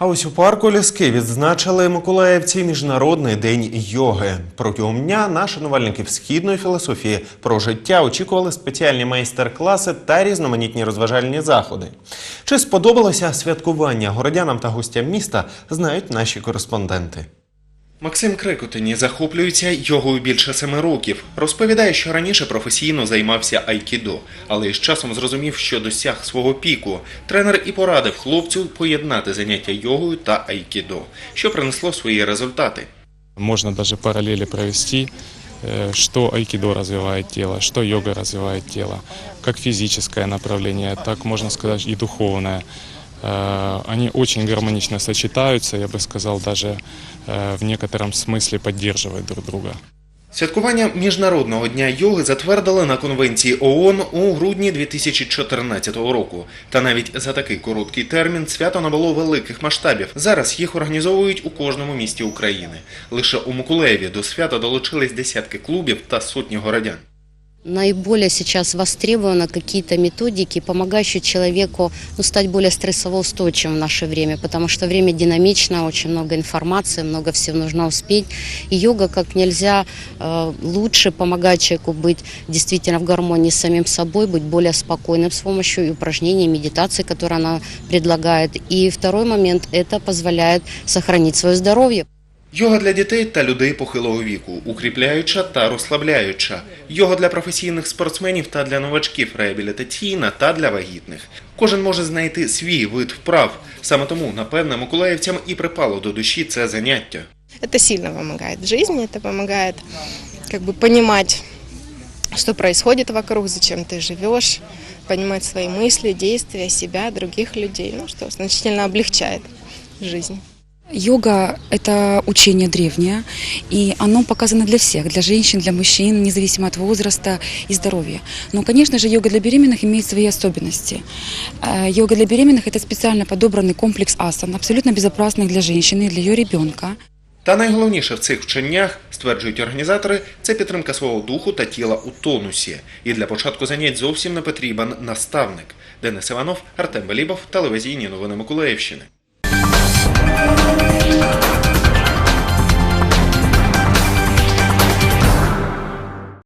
А ось у парку Ліски відзначили миколаївці Міжнародний день йоги. Протягом дня наші шанувальників східної філософії про життя очікували спеціальні майстер-класи та різноманітні розважальні заходи. Чи сподобалося святкування городянам та гостям міста, знають наші кореспонденти. Максим Крикотині захоплюється йогою більше семи років. Розповідає, що раніше професійно займався айкідо, але із часом зрозумів, що досяг свого піку. Тренер і порадив хлопцю поєднати заняття йогою та айкідо, що принесло свої результати. Можно даже параллели провести, э, что айкидо развивает тело, что йога развивает тело, как физическое направление, так можно сказать и духовное. Э, Они очень гармонично сочетаются, я бы сказал, даже э, в некотором смысле поддерживают друг друга. Святкування Міжнародного дня йоги затвердили на конвенції ООН у грудні 2014 року. Та навіть за такий короткий термін свято набуло великих масштабів. Зараз їх організовують у кожному місті України. Лише у Миколаєві до свята долучились десятки клубів та сотні городян. Наиболее сейчас востребованы какие-то методики, помогающие человеку ну, стать более стрессово-устойчивым в наше время, потому что время динамичное, очень много информации, много всего нужно успеть. И йога как нельзя э, лучше помогает человеку быть действительно в гармонии с самим собой, быть более спокойным с помощью и упражнений, и медитации, которые она предлагает. И второй момент – это позволяет сохранить свое здоровье. Йога для дітей та людей похилого віку, укріпляюча та розслабляюча. Йога для професійних спортсменів та для новачків, реабілітаційна та для вагітних. Кожен може знайти свій вид вправ. Саме тому, напевне, миколаївцям і припало до душі це заняття. Это сильно помогает в жизни, это помогает как бы понимать, что происходит вокруг, зачем ты живешь, понимать свои мысли, действия, себя, других людей, ну что значительно облегчает жизнь. Йога – это учение древнее, и оно показано для всех, для женщин, для мужчин, независимо от возраста и здоровья. Но, конечно же, йога для беременных имеет свои особенности. Э, Йога для беременных – это специально подобранный комплекс асан, абсолютно безопасный для женщины и для ее ребенка. Та найголовніше в цих вченнях, стверджують організатори, це підтримка свого духу та тіла у тонусі. І для початку занять зовсім не потрібен наставник. Денис Іванов, Артем Белібов, телевізійні новини Миколаївщини.